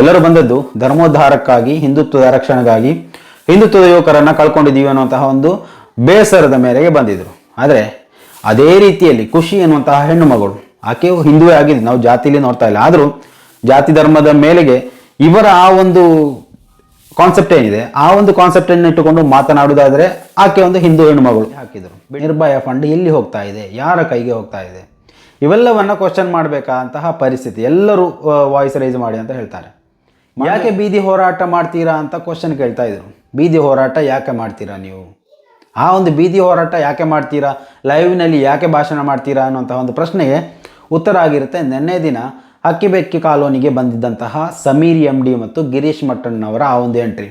ಎಲ್ಲರೂ ಬಂದದ್ದು ಧರ್ಮೋದ್ಧಾರಕ್ಕಾಗಿ, ಹಿಂದುತ್ವದ ರಕ್ಷಣೆಗಾಗಿ ಹಿಂದುತ್ವದ ಯುವಕರನ್ನು ಕಳ್ಕೊಂಡಿದ್ದೀವಿ ಅನ್ನುವಂತಹ ಒಂದು ಬೇಸರದ ಮೇರೆಗೆ ಬಂದಿದ್ರು. ಆದರೆ ಅದೇ ರೀತಿಯಲ್ಲಿ ಖುಷಿ ಎನ್ನುವಂತಹ ಹೆಣ್ಣು ಮಗಳು ಆಕೆಯು ಹಿಂದುವೇ ಆಗಿದೆ ನಾವು ಜಾತಿಲಿ ನೋಡ್ತಾ ಇಲ್ಲ. ಆದರೂ ಜಾತಿ ಧರ್ಮದ ಮೇಲೆಗೆ ಇವರ ಆ ಒಂದು ಕಾನ್ಸೆಪ್ಟ್ ಏನಿದೆ, ಆ ಒಂದು ಕಾನ್ಸೆಪ್ಟ್ ಅನ್ನು ಇಟ್ಟುಕೊಂಡು ಮಾತನಾಡುವುದಾದರೆ ಆಕೆ ಒಂದು ಹಿಂದೂ ಹೆಣ್ಣು ಮಗಳು ಹಾಕಿದರು? ನಿರ್ಭಯ ಫಂಡ್ ಎಲ್ಲಿ ಹೋಗ್ತಾ ಇದೆ? ಯಾರ ಕೈಗೆ ಹೋಗ್ತಾ ಇದೆ? ಇವೆಲ್ಲವನ್ನು ಕ್ವಶನ್ ಮಾಡಬೇಕಾದಂತಹ ಪರಿಸ್ಥಿತಿ. ಎಲ್ಲರೂ ವಾಯ್ಸ್ ರೈಸ್ ಮಾಡಿ ಅಂತ ಹೇಳ್ತಾರೆ. ಯಾಕೆ ಬೀದಿ ಹೋರಾಟ ಮಾಡ್ತೀರಾ ಅಂತ ಕ್ವಶನ್ ಕೇಳ್ತಾ ಇದ್ರು. ಬೀದಿ ಹೋರಾಟ ಯಾಕೆ ಮಾಡ್ತೀರಾ ನೀವು? ಆ ಒಂದು ಬೀದಿ ಹೋರಾಟ ಯಾಕೆ ಮಾಡ್ತೀರಾ? ಲೈವ್ನಲ್ಲಿ ಯಾಕೆ ಭಾಷಣ ಮಾಡ್ತೀರಾ ಅನ್ನೋಂತಹ ಒಂದು ಪ್ರಶ್ನೆಗೆ ಉತ್ತರ ಆಗಿರುತ್ತೆ. ನಿನ್ನೆ ದಿನ ಹಕ್ಕಿಬೆಕ್ಕಿ ಕಾಲೋನಿಗೆ ಬಂದಿದ್ದಂತಹ ಸಮೀರ್ ಎಂ ಡಿ ಮತ್ತು ಗಿರೀಶ್ ಮಟ್ಟಣ್ಣವರ ಆ ಒಂದು ಎಂಟ್ರಿ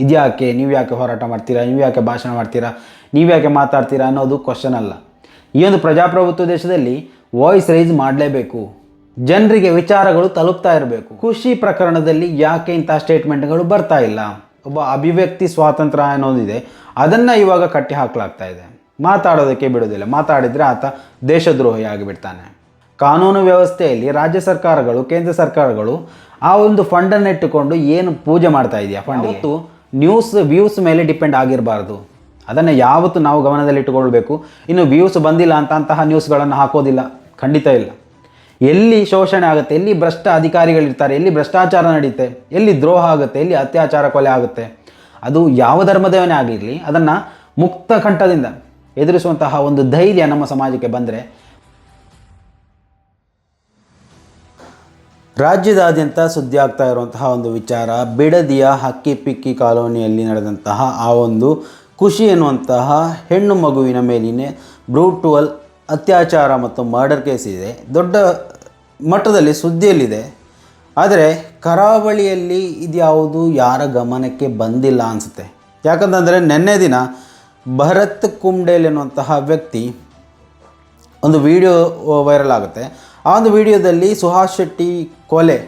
ಇದ್ಯಾಕೆ? ನೀವು ಯಾಕೆ ಹೋರಾಟ ಮಾಡ್ತೀರಾ? ನೀವು ಯಾಕೆ ಭಾಷಣ ಮಾಡ್ತೀರಾ? ನೀವು ಯಾಕೆ ಮಾತಾಡ್ತೀರಾ ಅನ್ನೋದು ಕ್ವಶನ್ ಅಲ್ಲ. ಈ ಒಂದು ಪ್ರಜಾಪ್ರಭುತ್ವ ದೇಶದಲ್ಲಿ ವಾಯ್ಸ್ ರೈಸ್ ಮಾಡಲೇಬೇಕು. ಜನರಿಗೆ ವಿಚಾರಗಳು ತಲುಪ್ತಾ ಇರಬೇಕು. ಖುಷಿ ಪ್ರಕರಣದಲ್ಲಿ ಯಾಕೆ ಇಂಥ ಸ್ಟೇಟ್ಮೆಂಟ್ಗಳು ಬರ್ತಾ ಇಲ್ಲ? ಒಬ್ಬ ಅಭಿವ್ಯಕ್ತಿ ಸ್ವಾತಂತ್ರ್ಯ ಅನ್ನೋದಿದೆ. ಅದನ್ನು ಇವಾಗ ಕಟ್ಟಿ ಹಾಕಲಾಗ್ತಾ ಇದೆ. ಮಾತಾಡೋದಕ್ಕೆ ಬಿಡೋದಿಲ್ಲ. ಮಾತಾಡಿದರೆ ಆತ ದೇಶದ್ರೋಹಿ ಆಗಿಬಿಡ್ತಾನೆ. ಕಾನೂನು ವ್ಯವಸ್ಥೆಯಲ್ಲಿ ರಾಜ್ಯ ಸರ್ಕಾರಗಳು ಕೇಂದ್ರ ಸರ್ಕಾರಗಳು ಆ ಒಂದು ಫಂಡನ್ನು ಇಟ್ಟುಕೊಂಡು ಏನು ಪೂಜೆ ಮಾಡ್ತಾ ಇದೆಯಾ ಫಂಡ್ ಇವತ್ತು ನ್ಯೂಸ್ ವ್ಯೂಸ್ ಮೇಲೆ ಡಿಪೆಂಡ್ ಆಗಿರಬಾರ್ದು. ಅದನ್ನು ಯಾವತ್ತು ನಾವು ಗಮನದಲ್ಲಿಟ್ಟುಕೊಳ್ಬೇಕು? ಇನ್ನು ವ್ಯೂಸ್ ಬಂದಿಲ್ಲ ಅಂತ ಅಂತಹ ನ್ಯೂಸ್ಗಳನ್ನು ಹಾಕೋದಿಲ್ಲ. ಖಂಡಿತ ಇಲ್ಲ. ಎಲ್ಲಿ ಶೋಷಣೆ ಆಗುತ್ತೆ, ಎಲ್ಲಿ ಭ್ರಷ್ಟ ಅಧಿಕಾರಿಗಳಿರ್ತಾರೆ, ಎಲ್ಲಿ ಭ್ರಷ್ಟಾಚಾರ ನಡೆಯುತ್ತೆ, ಎಲ್ಲಿ ದ್ರೋಹ ಆಗುತ್ತೆ, ಎಲ್ಲಿ ಅತ್ಯಾಚಾರ ಕೊಲೆ ಆಗುತ್ತೆ, ಅದು ಯಾವ ಧರ್ಮದವನೇ ಆಗಿರಲಿ, ಅದನ್ನು ಮುಕ್ತ ಕಂಠದಿಂದ ಎದುರಿಸುವಂತಹ ಒಂದು ಧೈರ್ಯ ನಮ್ಮ ಸಮಾಜಕ್ಕೆ ಬಂದರೆ ರಾಜ್ಯದಾದ್ಯಂತ ಸುದ್ದಿ ಆಗ್ತಾ ಇರುವಂತಹ ಒಂದು ವಿಚಾರ, ಬಿಡದಿಯ ಹಕ್ಕಿ ಪಿಕ್ಕಿ ಕಾಲೋನಿಯಲ್ಲಿ ನಡೆದಂತಹ ಆ ಒಂದು ಖುಷಿ ಎನ್ನುವಂತಹ ಹೆಣ್ಣು ಮಗುವಿನ ಮೇಲಿನ ಬ್ರೂಟುವಲ್ ಅತ್ಯಾಚಾರ ಮತ್ತು ಮರ್ಡರ್ ಕೇಸ್ ಇದೆ. ದೊಡ್ಡ ಮಟ್ಟದಲ್ಲಿ ಸುದ್ದಿಯಲ್ಲಿದೆ. ಆದರೆ ಕರಾವಳಿಯಲ್ಲಿ ಇದ್ಯಾವುದು ಯಾರ ಗಮನಕ್ಕೆ ಬಂದಿಲ್ಲ ಅನಿಸುತ್ತೆ. ಯಾಕಂತಂದರೆ ನಿನ್ನೆ ದಿನ ಭರತ್ ಕುಂಡೇಲ್ ಎನ್ನುವಂತಹ ವ್ಯಕ್ತಿ ಒಂದು ವಿಡಿಯೋ ವೈರಲ್ ಆಗುತ್ತೆ. ಆ ಒಂದು ವಿಡಿಯೋದಲ್ಲಿ ಸುಹಾಸ್ ಶೆಟ್ಟಿ ಕೊಲೆ,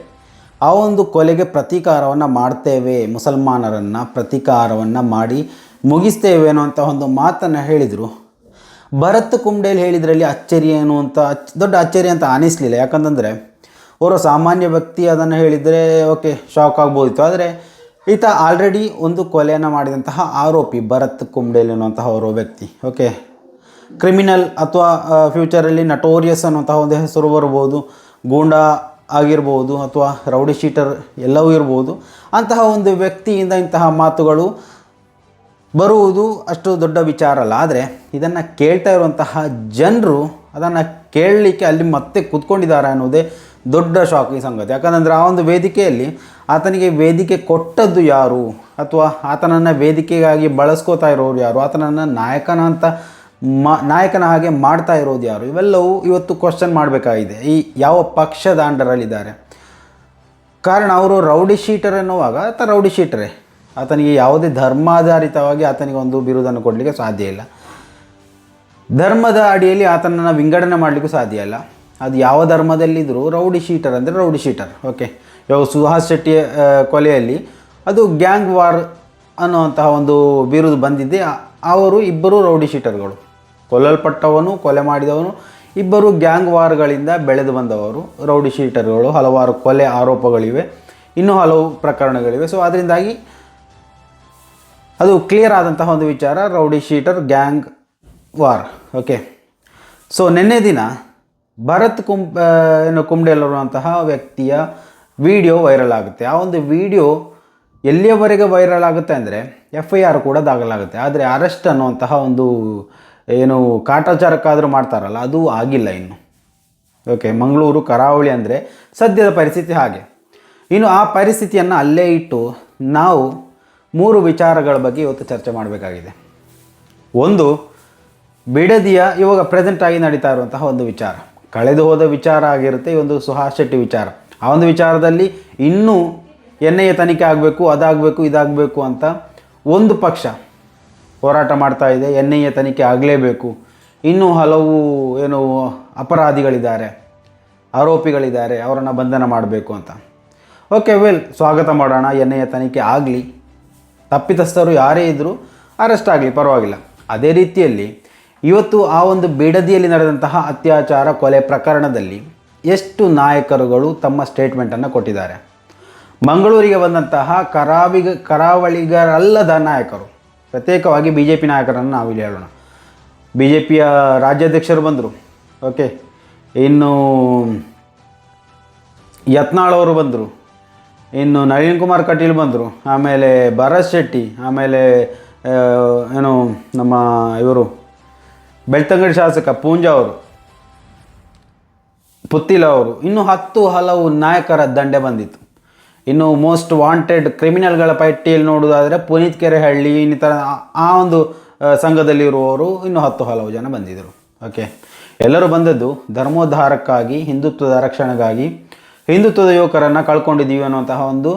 ಆ ಒಂದು ಕೊಲೆಗೆ ಪ್ರತೀಕಾರವನ್ನು ಮಾಡ್ತೇವೆ, ಮುಸಲ್ಮಾನರನ್ನು ಪ್ರತೀಕಾರವನ್ನು ಮಾಡಿ ಮುಗಿಸ್ತೇವೆ ಅನ್ನುವಂಥ ಒಂದು ಮಾತನ್ನು ಹೇಳಿದರು. ಭರತ್ ಕುಂಡೇಲ್ ಹೇಳಿದ್ರಲ್ಲಿ ಅಚ್ಚರಿ ಏನು ಅಂತ ದೊಡ್ಡ ಅಚ್ಚರಿ ಅಂತ ಅನಿಸ್ಲಿಲ್ಲ. ಯಾಕಂತಂದರೆ ಅವರು ಸಾಮಾನ್ಯ ವ್ಯಕ್ತಿ ಅದನ್ನು ಹೇಳಿದರೆ, ಓಕೆ ಶಾಕ್ ಆಗ್ಬೋದಿತ್ತು. ಆದರೆ, ಈತ ಆಲ್ರೆಡಿ ಒಂದು ಕೊಲೆಯನ್ನು ಮಾಡಿದಂತಹ ಆರೋಪಿ, ಭರತ್ ಕುಂಡೇಲ್ ಅನ್ನುವಂತಹ ಓರ್ವ ವ್ಯಕ್ತಿ, ಓಕೆ. ಕ್ರಿಮಿನಲ್ ಅಥವಾ ಫ್ಯೂಚರಲ್ಲಿ ನಟೋರಿಯಸ್ ಅನ್ನುವಂತಹ ಒಂದು ಹೆಸರು ಬರ್ಬೋದು, ಗೂಂಡಾ ಆಗಿರ್ಬೋದು, ಅಥವಾ ರೌಡಿ ಶೀಟರ್ ಎಲ್ಲವೂ ಇರ್ಬೋದು. ಅಂತಹ ಒಂದು ವ್ಯಕ್ತಿಯಿಂದ ಇಂತಹ ಮಾತುಗಳು ಬರುವುದು ಅಷ್ಟು ದೊಡ್ಡ ವಿಚಾರ ಅಲ್ಲ. ಆದರೆ ಇದನ್ನು ಕೇಳ್ತಾ ಇರುವಂತಹ ಜನರು ಅದನ್ನು ಕೇಳಲಿಕ್ಕೆ ಅಲ್ಲಿ ಮತ್ತೆ ಕೂತ್ಕೊಂಡಿದ್ದಾರೆ ಅನ್ನೋದೇ ದೊಡ್ಡ ಶಾಕಿಂಗ್ ಸಂಗತಿ. ಯಾಕಂದರೆ ಆ ಒಂದು ವೇದಿಕೆಯಲ್ಲಿ ಆತನಿಗೆ ವೇದಿಕೆ ಕೊಟ್ಟದ್ದು ಯಾರು? ಅಥವಾ ಆತನನ್ನು ವೇದಿಕೆಗಾಗಿ ಬಳಸ್ಕೋತಾ ಇರೋರು ಯಾರು? ಆತನನ್ನು ನಾಯಕನ ಅಂತ ಮಾ, ನಾಯಕನ ಹಾಗೆ ಮಾಡ್ತಾ ಇರೋದು ಯಾರು? ಇವೆಲ್ಲವೂ ಇವತ್ತು ಕ್ವಶನ್ ಮಾಡಬೇಕಾಗಿದೆ. ಈ ಯಾವ ಪಕ್ಷದ ಅಂಡರಲ್ಲಿದ್ದಾರೆ ಕಾರಣ ಅವರು ರೌಡಿ ಶೀಟರ್ ಎನ್ನುವಾಗ ಆತ ರೌಡಿ ಶೀಟರೇ? ಆತನಿಗೆ ಯಾವುದೇ ಧರ್ಮಾಧಾರಿತವಾಗಿ ಆತನಿಗೆ ಒಂದು ಬಿರುದನ್ನು ಕೊಡಲಿಕ್ಕೆ ಸಾಧ್ಯ ಇಲ್ಲ. ಧರ್ಮದ ಅಡಿಯಲ್ಲಿ ಆತನನ್ನು ವಿಂಗಡಣೆ ಮಾಡಲಿಕ್ಕೂ ಸಾಧ್ಯ ಇಲ್ಲ. ಅದು ಯಾವ ಧರ್ಮದಲ್ಲಿದ್ದರೂ ರೌಡಿ ಶೀಟರ್ ಅಂದರೆ ರೌಡಿ ಶೀಟರ್ ಓಕೆ ಇವಾಗ ಸುಹಾಸ್ ಶೆಟ್ಟಿಯ ಕೊಲೆಯಲ್ಲಿ ಅದು ಗ್ಯಾಂಗ್ ವಾರ್ ಅನ್ನುವಂತಹ ಒಂದು ಬಿರುದು ಬಂದಿದ್ದೆ ಅವರು ಇಬ್ಬರು ರೌಡಿ ಶೀಟರ್ಗಳು. ಕೊಲ್ಲಲ್ಪಟ್ಟವನು, ಕೊಲೆ ಮಾಡಿದವನು, ಇಬ್ಬರು ಗ್ಯಾಂಗ್ ವಾರ್ಗಳಿಂದ ಬೆಳೆದು ಬಂದವರು ರೌಡಿ ಶೀಟರ್ಗಳು. ಹಲವಾರು ಕೊಲೆ ಆರೋಪಗಳಿವೆ. ಇನ್ನೂ ಹಲವು ಪ್ರಕರಣಗಳಿವೆ. ಸೊ ಅದರಿಂದಾಗಿ ಅದು ಕ್ಲಿಯರ್ ಆದಂತಹ ಒಂದು ವಿಚಾರ rowdy sheeter gang war okay so ನಿನ್ನೆ ದಿನ ಭರತ್ ಕುಂ ಏನು ಕುಂಬ್ಡೇಲ್ ಅನ್ನುವಂತಹ ವ್ಯಕ್ತಿಯ ವಿಡಿಯೋ ವೈರಲ್ ಆಗುತ್ತೆ. ಆ ಒಂದು ವಿಡಿಯೋ ಎಲ್ಲಿಯವರೆಗೆ ವೈರಲ್ ಆಗುತ್ತೆ ಅಂದರೆ ಎಫ್ ಐ ಆರ್ ಕೂಡ ದಾಖಲಾಗುತ್ತೆ. ಆದರೆ ಅರೆಸ್ಟ್ ಅನ್ನುವಂತಹ ಒಂದು, ಏನು ಕಾಟಾಚಾರಕ್ಕಾದರೂ ಮಾಡ್ತಾರಲ್ಲ, ಅದು ಆಗಿಲ್ಲ ಇನ್ನು. ಓಕೆ ಮಂಗಳೂರು, ಕರಾವಳಿ ಅಂದರೆ ಸದ್ಯದ ಪರಿಸ್ಥಿತಿ ಹಾಗೆ. ಇನ್ನು ಆ ಪರಿಸ್ಥಿತಿಯನ್ನು ಅಲ್ಲೇ ಇಟ್ಟು ನಾವು ಮೂರು ವಿಚಾರಗಳ ಬಗ್ಗೆ ಇವತ್ತು ಚರ್ಚೆ ಮಾಡಬೇಕಾಗಿದೆ. ಒಂದು, ಬಿಡದಿಯ ಇವಾಗ ಪ್ರೆಸೆಂಟ್ ಆಗಿ ನಡೀತಾ ಇರುವಂತಹ ಒಂದು ವಿಚಾರ. ಕಳೆದು ಹೋದ ವಿಚಾರ ಆಗಿರುತ್ತೆ, ಈ ಒಂದು ಸುಹಾಸ್ ಶೆಟ್ಟಿ ವಿಚಾರ. ಆ ಒಂದು ವಿಚಾರದಲ್ಲಿ ಇನ್ನೂ ಎನ್ ಐ ಎ ತನಿಖೆ ಆಗಬೇಕು, ಅದಾಗಬೇಕು, ಇದಾಗಬೇಕು ಅಂತ ಒಂದು ಪಕ್ಷ ಹೋರಾಟ ಮಾಡ್ತಾ ಇದೆ ಎನ್ ಐ ಎ ತನಿಖೆ ಆಗಲೇಬೇಕು. ಇನ್ನೂ ಹಲವು ಏನು ಅಪರಾಧಿಗಳಿದ್ದಾರೆ, ಆರೋಪಿಗಳಿದ್ದಾರೆ, ಅವರನ್ನು ಬಂಧನ ಮಾಡಬೇಕು ಅಂತ. ಓಕೆ ವೆಲ್ ಸ್ವಾಗತ ಮಾಡೋಣ ಎನ್ ಐ ಎ ತನಿಖೆ ಆಗಲಿ. ತಪ್ಪಿತಸ್ಥರು ಯಾರೇ ಇದ್ದರೂ ಅರೆಸ್ಟ್ ಆಗಲಿ, ಪರವಾಗಿಲ್ಲ. ಅದೇ ರೀತಿಯಲ್ಲಿ ಇವತ್ತು ಆ ಒಂದು ಬಿಡದಿಯಲ್ಲಿ ನಡೆದಂತಹ ಅತ್ಯಾಚಾರ ಕೊಲೆ ಪ್ರಕರಣದಲ್ಲಿ ಎಷ್ಟು ನಾಯಕರುಗಳು ತಮ್ಮ ಸ್ಟೇಟ್ಮೆಂಟನ್ನು ಕೊಟ್ಟಿದ್ದಾರೆ. ಮಂಗಳೂರಿಗೆ ಬಂದಂತಹ ಕರಾವಿಗ, ಕರಾವಳಿಗರಲ್ಲದ ನಾಯಕರು. ಪ್ರತ್ಯೇಕವಾಗಿ ಬಿ ಜೆ ಪಿ ನಾಯಕರನ್ನು ನಾವಿಲ್ಲಿ ಹೇಳೋಣ. ಬಿ ಜೆ ಪಿಯ ರಾಜ್ಯಾಧ್ಯಕ್ಷರು ಬಂದರು. ಓಕೆ. ಇನ್ನು ಯತ್ನಾಳ್ ಅವರು ಬಂದರು. ಇನ್ನು ನಳಿನ್ ಕುಮಾರ್ ಕಟೀಲ್ ಬಂದರು, ಆಮೇಲೆ ಭರತ್ ಶೆಟ್ಟಿ, ಆಮೇಲೆ ಏನು ನಮ್ಮ ಇವರು, ಬೆಳ್ತಂಗಡಿ ಶಾಸಕ ಪೂಂಜಾ ಅವರು, ಪುತ್ತಿಲ ಅವರು, ಇನ್ನು ಹತ್ತು ಹಲವು ನಾಯಕರ ದಂಡೆ ಬಂದಿತ್ತು. ಇನ್ನು ಮೋಸ್ಟ್ ವಾಂಟೆಡ್ ಕ್ರಿಮಿನಲ್ಗಳ ಪಟ್ಟಿಯಲ್ಲಿ ನೋಡುವುದಾದರೆ ಪುನೀತ್ ಕೆರೆಹಳ್ಳಿ, ಇನ್ನಿತರ, ಆ- ಒಂದು ಸಂಘದಲ್ಲಿರುವವರು ಇನ್ನು ಹತ್ತು ಹಲವು ಜನ ಬಂದಿದ್ದರು ಓಕೆ ಎಲ್ಲರೂ ಬಂದದ್ದು ಧರ್ಮೋದ್ಧಾರಕ್ಕಾಗಿ, ಹಿಂದುತ್ವದ ರಕ್ಷಣೆಗಾಗಿ. ಹಿಂದುತ್ವದ ಯುವಕರನ್ನು ಕಳ್ಕೊಂಡಿದ್ದೀವಿ ಅನ್ನುವಂತಹ ಒಂದು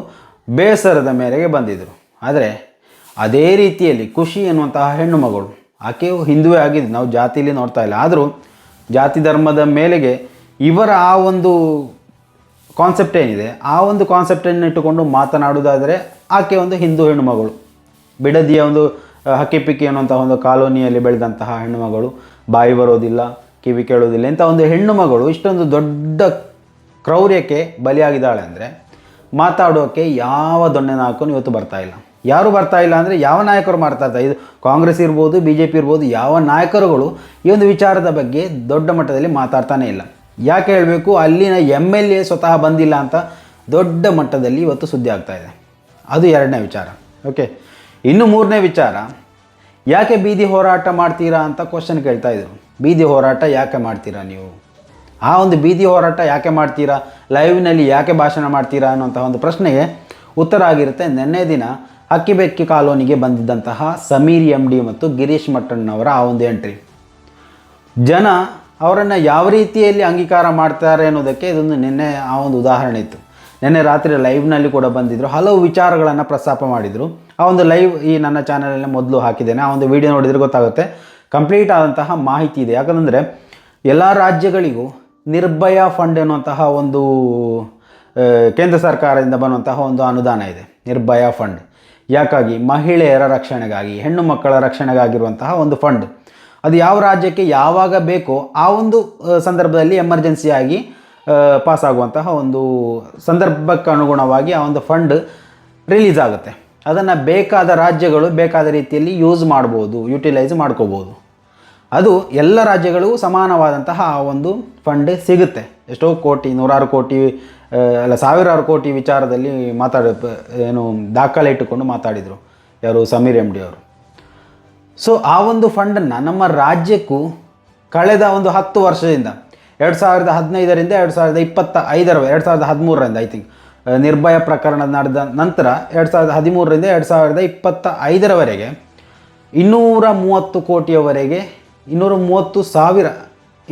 ಬೇಸರದ ಮೇರೆಗೆ ಬಂದಿದ್ದರು ಆದರೆ ಅದೇ ರೀತಿಯಲ್ಲಿ ಖುಷಿ ಎನ್ನುವಂತಹ ಹೆಣ್ಣು ಮಗಳು ಆಕೆಯು ಹಿಂದುವೇ ಆಗಿದೆ ನಾವು ಜಾತಿಯಲ್ಲಿ ನೋಡ್ತಾ ಇಲ್ಲ. ಆದರೂ ಜಾತಿ ಧರ್ಮದ ಮೇಲೆಗೆ ಇವರ ಆ ಒಂದು ಕಾನ್ಸೆಪ್ಟ್ ಏನಿದೆ, ಆ ಒಂದು ಕಾನ್ಸೆಪ್ಟನ್ನು ಇಟ್ಟುಕೊಂಡು ಮಾತನಾಡುವುದಾದರೆ ಆಕೆ ಒಂದು ಹಿಂದೂ ಹೆಣ್ಣು ಮಗಳು. ಬಿಡದಿಯ ಒಂದು ಹಕ್ಕಿಪಿಕ್ಕಿ ಅನ್ನುವಂತಹ ಒಂದು ಕಾಲೋನಿಯಲ್ಲಿ ಬೆಳೆದಂತಹ ಹೆಣ್ಣು ಮಗಳು. ಬಾಯಿ ಬರೋದಿಲ್ಲ, ಕಿವಿ ಕೇಳೋದಿಲ್ಲ, ಇಂಥ ಒಂದು ಹೆಣ್ಣು ಮಗಳು ಇಷ್ಟೊಂದು ದೊಡ್ಡ ಕ್ರೌರ್ಯಕ್ಕೆ ಬಲಿಯಾಗಿದ್ದಾಳೆ ಅಂದರೆ ಮಾತಾಡೋಕ್ಕೆ ಯಾವ ದೊಣ್ಣೆ ನಾಯಕನು ಇವತ್ತು ಬರ್ತಾ ಇಲ್ಲ. ಯಾರು ಬರ್ತಾ ಇಲ್ಲ ಅಂದರೆ ಯಾವ ನಾಯಕರು ಮಾಡ್ತಾ ಇದು ಕಾಂಗ್ರೆಸ್ ಇರ್ಬೋದು ಬಿ ಜೆ ಪಿ ಇರ್ಬೋದು, ಯಾವ ನಾಯಕರುಗಳು ಈ ಒಂದು ವಿಚಾರದ ಬಗ್ಗೆ ದೊಡ್ಡ ಮಟ್ಟದಲ್ಲಿ ಮಾತಾಡ್ತಾನೆ ಇಲ್ಲ. ಯಾಕೆ ಹೇಳಬೇಕು? ಅಲ್ಲಿನ ಎಂ ಎಲ್ ಎ ಸ್ವತಃ ಬಂದಿಲ್ಲ ಅಂತ ದೊಡ್ಡ ಮಟ್ಟದಲ್ಲಿ ಇವತ್ತು ಸುದ್ದಿ ಆಗ್ತಾ ಇದೆ. ಅದು ಎರಡನೇ ವಿಚಾರ. ಓಕೆ ಇನ್ನು ಮೂರನೇ ವಿಚಾರ, ಯಾಕೆ ಬೀದಿ ಹೋರಾಟ ಮಾಡ್ತೀರಾ ಅಂತ ಕ್ವಶನ್ ಕೇಳ್ತಾ ಇದ್ರು. ಬೀದಿ ಹೋರಾಟ ಯಾಕೆ ಮಾಡ್ತೀರಾ ನೀವು? ಆ ಒಂದು ಬೀದಿ ಹೋರಾಟ ಯಾಕೆ ಮಾಡ್ತೀರಾ? ಲೈವ್ನಲ್ಲಿ ಯಾಕೆ ಭಾಷಣ ಮಾಡ್ತೀರಾ ಅನ್ನುವಂತಹ ಒಂದು ಪ್ರಶ್ನೆಗೆ ಉತ್ತರ ಆಗಿರುತ್ತೆ. ನಿನ್ನೆ ದಿನ ಅಕ್ಕಿಬೆಕ್ಕಿ ಕಾಲೋನಿಗೆ ಬಂದಿದ್ದಂತಹ ಸಮೀರ್ ಎಂ ಡಿ ಮತ್ತು ಗಿರೀಶ್ ಮಟ್ಟಣ್ಣವರ ಆ ಒಂದು ಎಂಟ್ರಿ. ಜನ ಅವರನ್ನು ಯಾವ ರೀತಿಯಲ್ಲಿ ಅಂಗೀಕಾರ ಮಾಡ್ತಾರೆ ಅನ್ನೋದಕ್ಕೆ ಇದೊಂದು ನಿನ್ನೆ ಆ ಒಂದು ಉದಾಹರಣೆ ಇತ್ತು. ನಿನ್ನೆ ರಾತ್ರಿ ಲೈವ್ನಲ್ಲಿ ಕೂಡ ಬಂದಿದ್ದರು ಹಲವು ವಿಚಾರಗಳನ್ನು ಪ್ರಸ್ತಾಪ ಮಾಡಿದರು. ಆ ಒಂದು ಲೈವ್ ಈ ನನ್ನ ಚಾನಲಲ್ಲಿ ಮೊದಲು ಹಾಕಿದ್ದೇನೆ. ಆ ಒಂದು ವಿಡಿಯೋ ನೋಡಿದರೆ ಗೊತ್ತಾಗುತ್ತೆ. ಕಂಪ್ಲೀಟ್ ಆದಂತಹ ಮಾಹಿತಿ ಇದೆ. ಯಾಕಂದರೆ ಎಲ್ಲ ರಾಜ್ಯಗಳಿಗೂ ನಿರ್ಭಯ ಫಂಡ್ ಎನ್ನುವಂತಹ ಒಂದು ಕೇಂದ್ರ ಸರ್ಕಾರದಿಂದ ಬರುವಂತಹ ಒಂದು ಅನುದಾನ ಇದೆ, ನಿರ್ಭಯ ಫಂಡ್. ಯಾಕಾಗಿ? ಮಹಿಳೆಯರ ರಕ್ಷಣೆಗಾಗಿ, ಹೆಣ್ಣು ಮಕ್ಕಳ ರಕ್ಷಣೆಗಾಗಿರುವಂತಹ ಒಂದು ಫಂಡ್. ಅದು ಯಾವ ರಾಜ್ಯಕ್ಕೆ ಯಾವಾಗ ಬೇಕೋ ಆ ಒಂದು ಸಂದರ್ಭದಲ್ಲಿ ಎಮರ್ಜೆನ್ಸಿಯಾಗಿ ಪಾಸ್ ಆಗುವಂತಹ ಒಂದು ಸಂದರ್ಭಕ್ಕೆ ಅನುಗುಣವಾಗಿ ಆ ಒಂದು ಫಂಡ್ ರಿಲೀಸ್ ಆಗುತ್ತೆ. ಅದನ್ನು ಬೇಕಾದ ರಾಜ್ಯಗಳು ಬೇಕಾದ ರೀತಿಯಲ್ಲಿ ಯೂಸ್ ಮಾಡ್ಬೋದು, ಯುಟಿಲೈಸ್ ಮಾಡ್ಕೋಬೋದು. ಅದು ಎಲ್ಲ ರಾಜ್ಯಗಳಿಗೂ ಸಮಾನವಾದಂತಹ ಒಂದು ಫಂಡ್ ಸಿಗುತ್ತೆ. ಎಷ್ಟೋ ಕೋಟಿ, ನೂರಾರು ಕೋಟಿ ಅಲ್ಲ ಸಾವಿರಾರು ಕೋಟಿ ವಿಚಾರದಲ್ಲಿ ಮಾತಾಡ ಏನು, ದಾಖಲೆ ಇಟ್ಟುಕೊಂಡು ಮಾತಾಡಿದರು ಯಾರು ಸಮೀರ್ ಎಂ ಡಿ ಅವರು. ಸೊ ಆ ಒಂದು ಫಂಡನ್ನು ನಮ್ಮ ರಾಜ್ಯಕ್ಕೂ ಕಳೆದ ಒಂದು ಹತ್ತು ವರ್ಷದಿಂದ, ಎರಡು ಸಾವಿರದ ಹದಿನೈದರಿಂದ ಎರಡು ಸಾವಿರದ ಇಪ್ಪತ್ತ ಐದರ ಎರಡು ಸಾವಿರದ ಹದಿಮೂರರಿಂದ ಐ ಥಿಂಕ್ ನಿರ್ಭಯ ಪ್ರಕರಣ ನಡೆದ ನಂತರ ಎರಡು ಸಾವಿರದ ಹದಿಮೂರರಿಂದ ಎರಡು ಸಾವಿರದ ಇಪ್ಪತ್ತ ಐದರವರೆಗೆ ಇನ್ನೂರ ಮೂವತ್ತು ಕೋಟಿಯವರೆಗೆ ಇನ್ನೂರ ಮೂವತ್ತು ಸಾವಿರ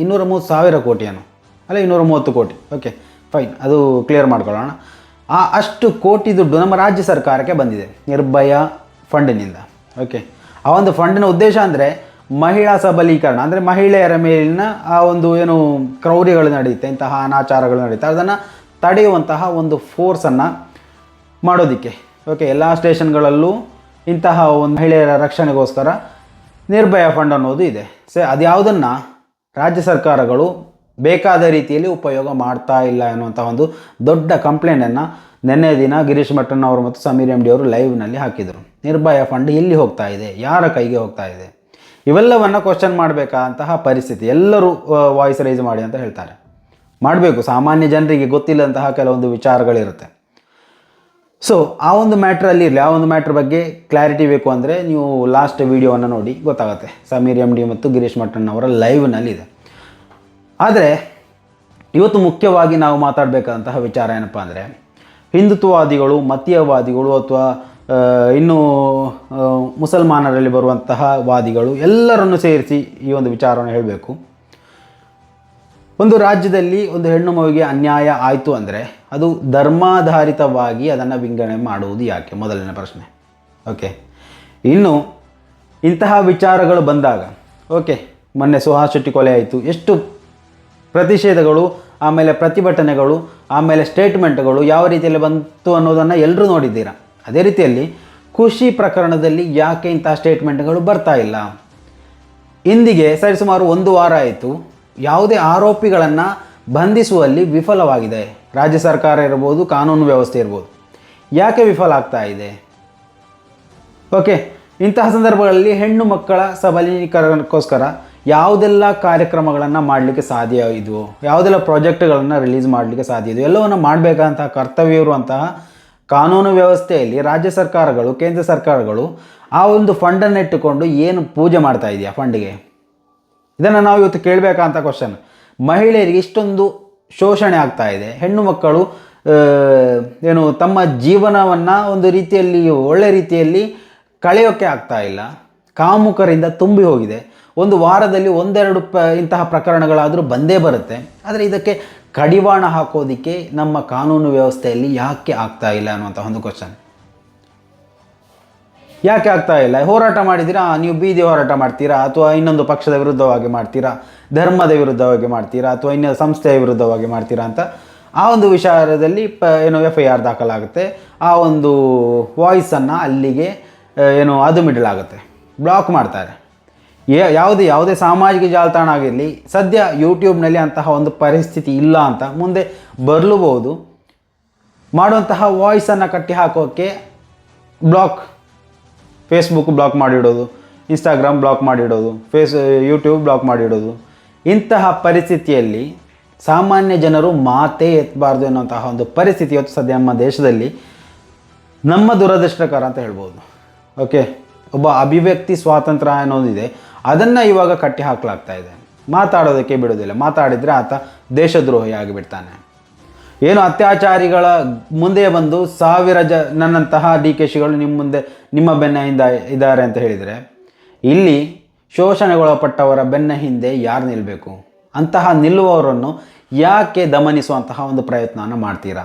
ಇನ್ನೂರ ಮೂವತ್ತು ಸಾವಿರ ಕೋಟಿಯನ್ನು. ಅಲ್ಲ ಇನ್ನೂರ ಮೂವತ್ತು ಕೋಟಿ. ಓಕೆ ಫೈನ್ ಅದು ಕ್ಲಿಯರ್ ಮಾಡ್ಕೊಳ್ಳೋಣ. ಆ ಅಷ್ಟು ಕೋಟಿ ದುಡ್ಡು ನಮ್ಮ ರಾಜ್ಯ ಸರ್ಕಾರಕ್ಕೆ ಬಂದಿದೆ, ನಿರ್ಭಯ ಫಂಡಿನಿಂದ ಓಕೆ ಆ ಒಂದು ಫಂಡಿನ ಉದ್ದೇಶ ಅಂದರೆ ಮಹಿಳಾ ಸಬಲೀಕರಣ, ಅಂದರೆ ಮಹಿಳೆಯರ ಮೇಲಿನ ಆ ಒಂದು ಏನು ಕ್ರೌರ್ಯಗಳು ನಡೆಯುತ್ತೆ, ಇಂತಹ ಅನಾಚಾರಗಳು ನಡೆಯುತ್ತೆ, ಅದನ್ನು ತಡೆಯುವಂತಹ ಒಂದು ಫೋರ್ಸನ್ನು ಮಾಡೋದಕ್ಕೆ. ಓಕೆ ಎಲ್ಲ ಸ್ಟೇಷನ್ಗಳಲ್ಲೂ ಇಂತಹ ಒಂದು ಮಹಿಳೆಯರ ರಕ್ಷಣೆಗೋಸ್ಕರ ನಿರ್ಭಯ ಫಂಡ್ ಅನ್ನೋದು ಇದೆ. ಸೊ ಅದ್ಯಾವುದನ್ನು ರಾಜ್ಯ ಸರ್ಕಾರಗಳು ಬೇಕಾದ ರೀತಿಯಲ್ಲಿ ಉಪಯೋಗ ಮಾಡ್ತಾ ಇಲ್ಲ ಎನ್ನುವಂಥ ಒಂದು ದೊಡ್ಡ ಕಂಪ್ಲೇಂಟನ್ನು ನಿನ್ನೆ ದಿನ ಗಿರೀಶ್ ಮಠನ್ ಅವರು ಮತ್ತು ಸಮೀರ್ ಎಂ ಡಿ ಅವರು ಲೈವ್ನಲ್ಲಿ ಹಾಕಿದರು. ನಿರ್ಭಯ ಫಂಡ್ ಎಲ್ಲಿ ಹೋಗ್ತಾ ಇದೆ, ಯಾರ ಕೈಗೆ ಹೋಗ್ತಾ ಇದೆ? ಇವೆಲ್ಲವನ್ನು ಕ್ವಶನ್ ಮಾಡಬೇಕಾದಂತಹ ಪರಿಸ್ಥಿತಿ ಎಲ್ಲರೂ ವಾಯ್ಸ್ ರೈಸ್ ಮಾಡಿ ಅಂತ ಹೇಳ್ತಾರೆ. ಮಾಡಬೇಕು, ಸಾಮಾನ್ಯ ಜನರಿಗೆ ಗೊತ್ತಿಲ್ಲಂತಹ ಕೆಲವೊಂದು ವಿಚಾರಗಳಿರುತ್ತೆ. ಸೊ ಆ ಒಂದು ಮ್ಯಾಟ್ರಲ್ಲಿ ಇರಲಿ, ಆ ಒಂದು ಮ್ಯಾಟ್ರ್ ಬಗ್ಗೆ ಕ್ಲಾರಿಟಿ ಬೇಕು ಅಂದರೆ ನೀವು ಲಾಸ್ಟ್ ವೀಡಿಯೋವನ್ನು ನೋಡಿ, ಗೊತ್ತಾಗುತ್ತೆ. ಸಮೀರ್ ಎಂ ಡಿ ಮತ್ತು ಗಿರೀಶ್ ಮಟನ್ ಅವರ ಲೈವ್ನಲ್ಲಿ ಇದೆ ಆದರೆ, ಇವತ್ತು ಮುಖ್ಯವಾಗಿ ನಾವು ಮಾತಾಡಬೇಕಾದಂತಹ ವಿಚಾರ ಏನಪ್ಪ ಅಂದರೆ, ಹಿಂದುತ್ವವಾದಿಗಳು, ಮತೀಯವಾದಿಗಳು ಅಥವಾ ಇನ್ನೂ ಮುಸಲ್ಮಾನರಲ್ಲಿ ಬರುವಂತಹ ವಾದಿಗಳು ಎಲ್ಲರನ್ನು ಸೇರಿಸಿ ಈ ಒಂದು ವಿಚಾರವನ್ನು ಹೇಳಬೇಕು. ಒಂದು ರಾಜ್ಯದಲ್ಲಿ ಒಂದು ಹೆಣ್ಣು ಮಗುವಿಗೆ ಅನ್ಯಾಯ ಆಯಿತು ಅಂದರೆ ಅದು ಧರ್ಮಾಧಾರಿತವಾಗಿ ಅದನ್ನು ವಿಂಗಡಣೆ ಮಾಡುವುದು ಯಾಕೆ? ಮೊದಲನೇ ಪ್ರಶ್ನೆ. ಓಕೆ ಇನ್ನು ಇಂತಹ ವಿಚಾರಗಳು ಬಂದಾಗ ಓಕೆ ಮೊನ್ನೆ ಸುಹಾಸ್ ಶೆಟ್ಟಿ ಕೊಲೆ ಆಯಿತು. ಎಷ್ಟು ಪ್ರತಿಷೇಧಗಳು, ಆಮೇಲೆ ಪ್ರತಿಭಟನೆಗಳು, ಆಮೇಲೆ ಸ್ಟೇಟ್ಮೆಂಟ್ಗಳು ಯಾವ ರೀತಿಯಲ್ಲಿ ಬಂತು ಅನ್ನೋದನ್ನು ಎಲ್ಲರೂ ನೋಡಿದ್ದೀರಾ? ಅದೇ ರೀತಿಯಲ್ಲಿ ಖುಷಿ ಪ್ರಕರಣದಲ್ಲಿ ಯಾಕೆ ಇಂತಹ ಸ್ಟೇಟ್ಮೆಂಟ್ಗಳು ಬರ್ತಾ ಇಲ್ಲ? ಇಂದಿಗೆ ಸರಿಸುಮಾರು ಒಂದು ವಾರ ಆಯಿತು. ಯಾವುದೇ ಆರೋಪಿಗಳನ್ನು ಬಂಧಿಸುವಲ್ಲಿ ವಿಫಲವಾಗಿದೆ. ರಾಜ್ಯ ಸರ್ಕಾರ ಇರ್ಬೋದು, ಕಾನೂನು ವ್ಯವಸ್ಥೆ ಇರ್ಬೋದು. ಯಾಕೆ ವಿಫಲ ಆಗ್ತಾ ಇದೆ? ಓಕೆ, ಇಂತಹ ಸಂದರ್ಭಗಳಲ್ಲಿ ಹೆಣ್ಣು ಮಕ್ಕಳ ಸಬಲೀಕರಣಕ್ಕೋಸ್ಕರ ಯಾವುದೆಲ್ಲ ಕಾರ್ಯಕ್ರಮಗಳನ್ನು ಮಾಡಲಿಕ್ಕೆ ಸಾಧ್ಯ ಇದೆಯೋ ಯಾವುದೆಲ್ಲ ಪ್ರಾಜೆಕ್ಟ್ಗಳನ್ನು ರಿಲೀಸ್ ಮಾಡಲಿಕ್ಕೆ ಸಾಧ್ಯ ಇದು? ಎಲ್ಲವನ್ನು ಮಾಡಬೇಕಂತಹ ಕರ್ತವ್ಯ ಇರುವಂತಹ ಕಾನೂನು ವ್ಯವಸ್ಥೆಯಲ್ಲಿ ರಾಜ್ಯ ಸರ್ಕಾರಗಳು, ಕೇಂದ್ರ ಸರ್ಕಾರಗಳು ಆ ಒಂದು ಫಂಡನ್ನು ಇಟ್ಟುಕೊಂಡು ಏನು ಪೂಜೆ ಮಾಡ್ತಾ ಇದೆಯಾ ಫಂಡಿಗೆ ಇದನ್ನು ನಾವು ಇವತ್ತು ಕೇಳಬೇಕಂತ ಕ್ವಶನ್ ಮಹಿಳೆಯರಿಗೆ ಇಷ್ಟೊಂದು ಶೋಷಣೆ ಆಗ್ತಾ ಇದೆ. ಹೆಣ್ಣು ಮಕ್ಕಳು ಏನು, ತಮ್ಮ ಜೀವನವನ್ನು ಒಂದು ರೀತಿಯಲ್ಲಿ, ಒಳ್ಳೆ ರೀತಿಯಲ್ಲಿ ಕಳೆಯೋಕ್ಕೆ ಆಗ್ತಾ ಇಲ್ಲ. ಕಾಮುಕರಿಂದ ತುಂಬಿ ಹೋಗಿದೆ. ಒಂದು ವಾರದಲ್ಲಿ ಒಂದೆರಡು ಪ, ಇಂತಹ ಪ್ರಕರಣಗಳಾದರೂ ಬಂದೇ ಬರುತ್ತೆ. ಆದರೆ ಇದಕ್ಕೆ ಕಡಿವಾಣ ಹಾಕೋದಕ್ಕೆ ನಮ್ಮ ಕಾನೂನು ವ್ಯವಸ್ಥೆಯಲ್ಲಿ ಯಾಕೆ ಆಗ್ತಾ ಇಲ್ಲ ಅನ್ನುವಂಥ ಒಂದು ಕ್ವಶನ್ ಯಾಕೆ ಆಗ್ತಾ ಇಲ್ಲ? ಹೋರಾಟ ಮಾಡಿದ್ದೀರಾ? ನೀವು ಬೀದಿ ಹೋರಾಟ ಮಾಡ್ತೀರಾ? ಅಥವಾ ಇನ್ನೊಂದು ಪಕ್ಷದ ವಿರುದ್ಧವಾಗಿ ಮಾಡ್ತೀರಾ? ಧರ್ಮದ ವಿರುದ್ಧವಾಗಿ ಮಾಡ್ತೀರಾ? ಅಥವಾ ಇನ್ನ ಸಂಸ್ಥೆಯ ವಿರುದ್ಧವಾಗಿ ಮಾಡ್ತೀರಾ ಅಂತ? ಆ ಒಂದು ವಿಚಾರದಲ್ಲಿ ಪ, ಏನು ಎಫ್ ಐ ಆರ್ ದಾಖಲಾಗುತ್ತೆ. ಆ ಒಂದು ವಾಯ್ಸನ್ನು ಅಲ್ಲಿಗೆ ಏನು ಅದು ಮಿಡಲಾಗುತ್ತೆ ಬ್ಲಾಕ್ ಮಾಡ್ತಾರೆ. ಏ ಯಾವುದೇ ಯಾವುದೇ ಸಾಮಾಜಿಕ ಜಾಲತಾಣ ಆಗಿರಲಿ, ಸದ್ಯ ಯೂಟ್ಯೂಬ್ನಲ್ಲಿ ಅಂತಹ ಒಂದು ಪರಿಸ್ಥಿತಿ ಇಲ್ಲ ಅಂತ ಮುಂದೆ ಬರಲೂಬಹುದು. ಮಾಡುವಂತಹ ವಾಯ್ಸನ್ನು ಕಟ್ಟಿ ಹಾಕೋಕ್ಕೆ ಬ್ಲಾಕ್ ಫೇಸ್ಬುಕ್ ಬ್ಲಾಕ್ ಮಾಡಿಡೋದು ಇನ್ಸ್ಟಾಗ್ರಾಮ್ ಬ್ಲಾಕ್ ಮಾಡಿಡೋದು ಫೇಸ್ ಯೂಟ್ಯೂಬ್ ಬ್ಲಾಕ್ ಮಾಡಿಡೋದು. ಇಂತಹ ಪರಿಸ್ಥಿತಿಯಲ್ಲಿ ಸಾಮಾನ್ಯ ಜನರು ಮಾತೇ ಎತ್ತಬಾರ್ದು ಎನ್ನುವಂತಹ ಒಂದು ಪರಿಸ್ಥಿತಿ ಇವತ್ತು ಸದ್ಯ ನಮ್ಮ ದೇಶದಲ್ಲಿ, ನಮ್ಮ ದುರದೃಷ್ಟಕರ ಅಂತ ಹೇಳ್ಬೋದು. ಓಕೆ ಒಬ್ಬ ಅಭಿವ್ಯಕ್ತಿ ಸ್ವಾತಂತ್ರ್ಯ ಅನ್ನೋದಿದೆ. ಅದನ್ನು ಇವಾಗ ಕಟ್ಟಿ ಹಾಕಲಾಗ್ತಾ ಇದೆ. ಮಾತಾಡೋದಕ್ಕೆ ಬಿಡೋದಿಲ್ಲ. ಮಾತಾಡಿದರೆ ಆತ ದೇಶದ್ರೋಹಿ ಆಗಿಬಿಡ್ತಾನೆ. ಏನು ಅತ್ಯಾಚಾರಿಗಳ ಮುಂದೆ ಬಂದು ಸಾವಿರ ಜ ನನ್ನಂತಹ ಡಿ ಕೆ ಶಿಗಳು ನಿಮ್ಮ ಮುಂದೆ, ನಿಮ್ಮ ಬೆನ್ನ ಹಿಂದ ಇದ್ದಾರೆ ಅಂತ ಹೇಳಿದರೆ, ಇಲ್ಲಿ ಶೋಷಣೆಗೊಳಪಟ್ಟವರ ಬೆನ್ನ ಹಿಂದೆ ಯಾರು ನಿಲ್ಲಬೇಕು ಅಂತಹ ನಿಲ್ಲುವವರನ್ನು ಯಾಕೆ ದಮನಿಸುವಂತಹ ಒಂದು ಪ್ರಯತ್ನವನ್ನು ಮಾಡ್ತೀರಾ?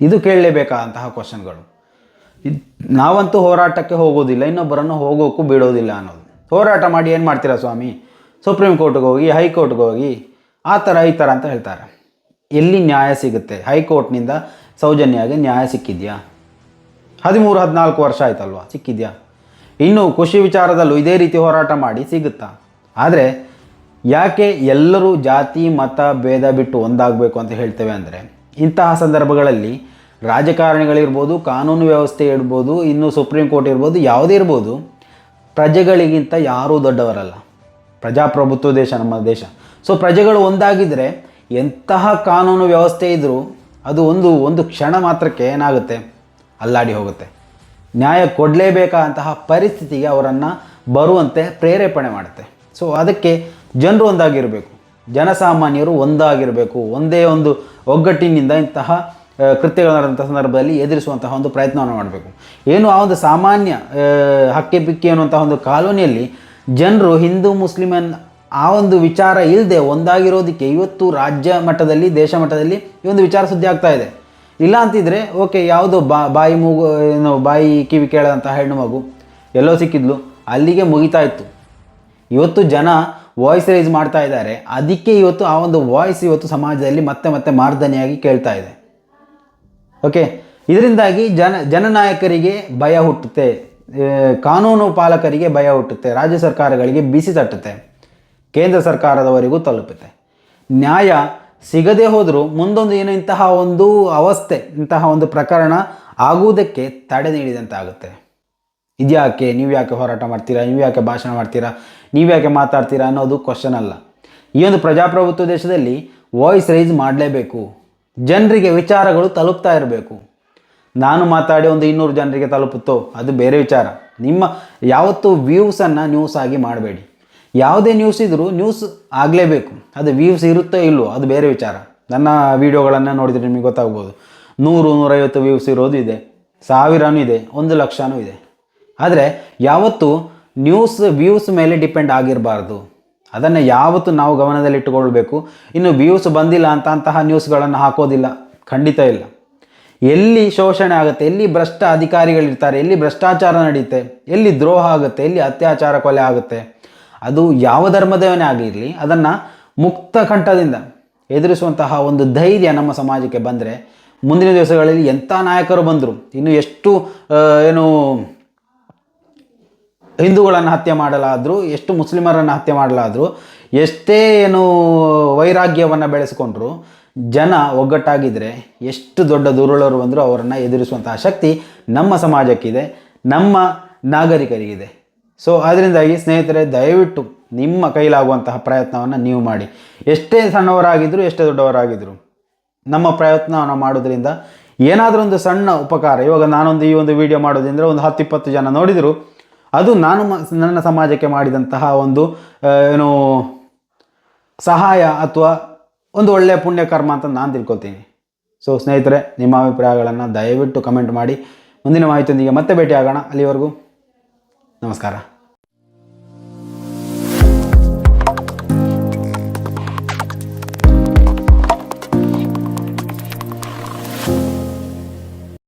ಇದು ಕೇಳಲೇಬೇಕಾದಂತಹ ಕ್ವಶನ್ಗಳು. ನಾವಂತೂ ಹೋರಾಟಕ್ಕೆ ಹೋಗೋದಿಲ್ಲ, ಇನ್ನೊಬ್ಬರನ್ನು ಹೋಗೋಕ್ಕೂ ಬಿಡೋದಿಲ್ಲ ಅನ್ನೋದು. ಹೋರಾಟ ಮಾಡಿ ಏನು ಮಾಡ್ತೀರಾ ಸ್ವಾಮಿ? ಸುಪ್ರೀಂ ಕೋರ್ಟ್ಗೆ ಹೋಗಿ, ಹೈಕೋರ್ಟ್ಗೆ ಹೋಗಿ, ಆ ಥರ ಈ ಥರ ಅಂತ ಹೇಳ್ತಾರೆ. ಎಲ್ಲಿ ನ್ಯಾಯ ಸಿಗುತ್ತೆ? ಹೈಕೋರ್ಟ್ನಿಂದ ಸೌಜನ್ಯಗೆ ನ್ಯಾಯ ಸಿಕ್ಕಿದ್ಯಾ? ಹದಿಮೂರು, ಹದಿನಾಲ್ಕು ವರ್ಷ ಆಯ್ತಲ್ವಾ? ಸಿಕ್ಕಿದ್ಯಾ? ಇನ್ನು ಖುಷಿ ವಿಚಾರದಲ್ಲೂ ಇದೇ ರೀತಿ ಹೋರಾಟ ಮಾಡಿ ಸಿಗುತ್ತಾ? ಆದರೆ ಯಾಕೆ ಎಲ್ಲರೂ ಜಾತಿ, ಮತ, ಭೇದ ಬಿಟ್ಟು ಒಂದಾಗಬೇಕು ಅಂತ ಹೇಳ್ತೇವೆ ಅಂದರೆ, ಇಂತಹ ಸಂದರ್ಭಗಳಲ್ಲಿ ರಾಜಕಾರಣಿಗಳಿರ್ಬೋದು, ಕಾನೂನು ವ್ಯವಸ್ಥೆ ಇರ್ಬೋದು, ಇನ್ನು ಸುಪ್ರೀಂ ಕೋರ್ಟ್ ಇರ್ಬೋದು, ಯಾವುದೇ ಇರ್ಬೋದು, ಪ್ರಜೆಗಳಿಗಿಂತ ಯಾರೂ ದೊಡ್ಡವರಲ್ಲ. ಪ್ರಜಾಪ್ರಭುತ್ವ ದೇಶ, ನಮ್ಮ ದೇಶ. ಸೊ ಪ್ರಜೆಗಳು ಒಂದಾಗಿದ್ದರೆ ಎಂತಹ ಕಾನೂನು ವ್ಯವಸ್ಥೆ ಇದ್ದರೂ ಅದು ಒಂದು ಒಂದು ಕ್ಷಣ ಮಾತ್ರಕ್ಕೆ ಏನಾಗುತ್ತೆ? ಅಲ್ಲಾಡಿ ಹೋಗುತ್ತೆ. ನ್ಯಾಯ ಕೊಡಲೇಬೇಕಾದಂತಹ ಪರಿಸ್ಥಿತಿಗೆ ಅವರನ್ನು ಬರುವಂತೆ ಪ್ರೇರೇಪಣೆ ಮಾಡುತ್ತೆ. ಸೊ ಅದಕ್ಕೆ ಜನರು ಒಂದಾಗಿರಬೇಕು. ಜನಸಾಮಾನ್ಯರು ಒಂದಾಗಿರಬೇಕು. ಒಂದೇ ಒಂದು ಒಗ್ಗಟ್ಟಿನಿಂದ ಇಂತಹ ಕೃತ್ಯಗಳು ನಡೆದಂಥ ಸಂದರ್ಭದಲ್ಲಿ ಎದುರಿಸುವಂತಹ ಒಂದು ಪ್ರಯತ್ನವನ್ನು ಮಾಡಬೇಕು. ಏನು ಆ ಒಂದು ಸಾಮಾನ್ಯ ಹಕ್ಕೆ ಪಿಕ್ಕಿ ಅನ್ನುವಂತಹ ಒಂದು ಕಾಲೋನಿಯಲ್ಲಿ ಜನರು ಹಿಂದೂ ಮುಸ್ಲಿಮನ್ ಆ ಒಂದು ವಿಚಾರ ಇಲ್ಲದೆ ಒಂದಾಗಿರೋದಕ್ಕೆ ಇವತ್ತು ರಾಜ್ಯ ಮಟ್ಟದಲ್ಲಿ, ದೇಶ ಮಟ್ಟದಲ್ಲಿ ಈ ಒಂದು ವಿಚಾರ ಸುದ್ದಿ ಆಗ್ತಾ ಇದೆ. ಇಲ್ಲ ಅಂತಿದ್ರೆ, ಓಕೆ, ಯಾವುದೋ ಬಾ, ಬಾಯಿ ಮೂಗು, ಏನು ಬಾಯಿ ಕಿವಿ ಕೇಳದಂತಹ ಹೆಣ್ಣು ಮಗು ಎಲ್ಲೋ ಸಿಕ್ಕಿದ್ಲು, ಅಲ್ಲಿಗೆ ಮುಗಿತಾ ಇತ್ತು. ಇವತ್ತು ಜನ ವಾಯ್ಸ್ ರೈಸ್ ಮಾಡ್ತಾ ಇದ್ದಾರೆ. ಅದಕ್ಕೆ ಇವತ್ತು ಆ ಒಂದು ವಾಯ್ಸ್ ಇವತ್ತು ಸಮಾಜದಲ್ಲಿ ಮತ್ತೆ ಮತ್ತೆ ಮಾರ್ಧನೆಯಾಗಿ ಕೇಳ್ತಾ ಇದೆ. ಓಕೆ, ಇದರಿಂದಾಗಿ ಜನ, ಜನನಾಯಕರಿಗೆ ಭಯ ಹುಟ್ಟುತ್ತೆ. ಕಾನೂನು ಪಾಲಕರಿಗೆ ಭಯ ಹುಟ್ಟುತ್ತೆ. ರಾಜ್ಯ ಸರ್ಕಾರಗಳಿಗೆ ಬಿಸಿ ತಟ್ಟುತ್ತೆ. ಕೇಂದ್ರ ಸರ್ಕಾರದವರೆಗೂ ತಲುಪುತ್ತೆ ನ್ಯಾಯ ಸಿಗದೆ ಹೋದರೂ ಮುಂದೊಂದು ಏನು ಇಂತಹ ಒಂದು ಅವಸ್ಥೆ, ಇಂತಹ ಒಂದು ಪ್ರಕರಣ ಆಗುವುದಕ್ಕೆ ತಡೆ ನೀಡಿದಂತಾಗುತ್ತೆ. ಇದ್ಯಾಕೆ ನೀವು ಯಾಕೆ ಹೋರಾಟ ಮಾಡ್ತೀರಾ? ನೀವು ಯಾಕೆ ಭಾಷಣ ಮಾಡ್ತೀರಾ? ನೀವು ಯಾಕೆ ಮಾತಾಡ್ತೀರಾ ಅನ್ನೋದು ಕ್ವಶನ್ ಅಲ್ಲ. ಈ ಒಂದು ಪ್ರಜಾಪ್ರಭುತ್ವ ದೇಶದಲ್ಲಿ ವಾಯ್ಸ್ ರೈಸ್ ಮಾಡಲೇಬೇಕು. ಜನರಿಗೆ ವಿಚಾರಗಳು ತಲುಪ್ತಾ ಇರಬೇಕು. ನಾನು ಮಾತಾಡಿ ಒಂದು ಇನ್ನೂರು ಜನರಿಗೆ ತಲುಪುತ್ತೋ? ಅದು ಬೇರೆ ವಿಚಾರ. ನಿಮ್ಮ ಯಾವತ್ತೂ ವ್ಯೂಸನ್ನು ನ್ಯೂಸ್ ಆಗಿ ಮಾಡಬೇಡಿ. ಯಾವುದೇ ನ್ಯೂಸ್ ಇದ್ದರೂ ನ್ಯೂಸ್ ಆಗಲೇಬೇಕು. ಅದು ವ್ಯೂಸ್ ಇರುತ್ತೋ ಇಲ್ಲವೋ ಅದು ಬೇರೆ ವಿಚಾರ. ನನ್ನ ವೀಡಿಯೋಗಳನ್ನು ನೋಡಿದರೆ ನಿಮಗೆ ಗೊತ್ತಾಗ್ಬೋದು. ನೂರು, ನೂರೈವತ್ತು ವ್ಯೂಸ್ ಇರೋದು ಇದೆ. ಸಾವಿರನೂ ಇದೆ, ಒಂದು ಲಕ್ಷನೂ ಇದೆ. ಆದರೆ ಯಾವತ್ತು ನ್ಯೂಸ್ ವ್ಯೂಸ್ ಮೇಲೆ ಡಿಪೆಂಡ್ ಆಗಿರಬಾರ್ದು. ಅದನ್ನು ಯಾವತ್ತು ನಾವು ಗಮನದಲ್ಲಿಟ್ಟುಕೊಳ್ಬೇಕು. ಇನ್ನು ವ್ಯೂಸ್ ಬಂದಿಲ್ಲ ಅಂತ ಅಂತಹ ನ್ಯೂಸ್ಗಳನ್ನು ಹಾಕೋದಿಲ್ಲ. ಖಂಡಿತ ಇಲ್ಲ. ಎಲ್ಲಿ ಶೋಷಣೆ ಆಗುತ್ತೆ, ಎಲ್ಲಿ ಭ್ರಷ್ಟ ಅಧಿಕಾರಿಗಳಿರ್ತಾರೆ, ಎಲ್ಲಿ ಭ್ರಷ್ಟಾಚಾರ ನಡೆಯುತ್ತೆ ಎಲ್ಲಿ ದ್ರೋಹ ಆಗುತ್ತೆ, ಎಲ್ಲಿ ಅತ್ಯಾಚಾರ ಕೊಲೆ ಆಗುತ್ತೆ ಅದು ಯಾವ ಧರ್ಮದವನೇ ಆಗಿರಲಿ, ಅದನ್ನು ಮುಕ್ತ ಕಂಠದಿಂದ ಎದುರಿಸುವಂತಹ ಒಂದು ಧೈರ್ಯ ನಮ್ಮ ಸಮಾಜಕ್ಕೆ ಬಂದರೆ ಮುಂದಿನ ದಿವಸಗಳಲ್ಲಿ ಎಂಥ ನಾಯಕರು ಬಂದರು, ಇನ್ನು ಎಷ್ಟು ಏನು ಹಿಂದೂಗಳನ್ನು ಹತ್ಯೆ ಮಾಡಲಾದರೂ, ಎಷ್ಟು ಮುಸ್ಲಿಮರನ್ನು ಹತ್ಯೆ ಮಾಡಲಾದರೂ, ಎಷ್ಟೇ ಏನು ವೈರಾಗ್ಯವನ್ನು ಬೆಳೆಸಿಕೊಂಡ್ರು, ಜನ ಒಗ್ಗಟ್ಟಾಗಿದ್ದರೆ ಎಷ್ಟು ದೊಡ್ಡ ದುರುಳರು ಬಂದರೂ ಅವರನ್ನು ಎದುರಿಸುವಂತಹ ಶಕ್ತಿ ನಮ್ಮ ಸಮಾಜಕ್ಕಿದೆ, ನಮ್ಮ ನಾಗರಿಕರಿಗಿದೆ. ಸೊ ಅದರಿಂದಾಗಿ ಸ್ನೇಹಿತರೆ, ದಯವಿಟ್ಟು ನಿಮ್ಮ ಕೈಲಾಗುವಂತಹ ಪ್ರಯತ್ನವನ್ನು ನೀವು ಮಾಡಿ. ಎಷ್ಟೇ ಸಣ್ಣವರಾಗಿದ್ದರೂ ಎಷ್ಟೇ ದೊಡ್ಡವರಾಗಿದ್ದರು ನಮ್ಮ ಪ್ರಯತ್ನವನ್ನು ಮಾಡೋದ್ರಿಂದ ಏನಾದರೂ ಒಂದು ಸಣ್ಣ ಉಪಕಾರ, ಇವಾಗ ನಾನೊಂದು ಈ ಒಂದು ವಿಡಿಯೋ ಮಾಡೋದ್ರಿಂದ ಒಂದು ಹತ್ತು ಇಪ್ಪತ್ತು ಜನ ನೋಡಿದರು, ಅದು ನಾನು ನನ್ನ ಸಮಾಜಕ್ಕೆ ಮಾಡಿದಂತಹ ಒಂದು ಏನು, ಸಹಾಯ ಅಥವಾ ಒಂದು ಒಳ್ಳೆಯ ಪುಣ್ಯಕರ್ಮ ಅಂತ ನಾನು ತಿಳ್ಕೊತೀನಿ ಸೊ ಸ್ನೇಹಿತರೆ, ನಿಮ್ಮ ಅಭಿಪ್ರಾಯಗಳನ್ನು ದಯವಿಟ್ಟು ಕಮೆಂಟ್ ಮಾಡಿ. ಮುಂದಿನ ಮಾಹಿತಿಯೊಂದಿಗೆ ಮತ್ತೆ ಭೇಟಿ ಆಗೋಣ ಅಲ್ಲಿವರೆಗೂ ನಮಸ್ಕಾರ.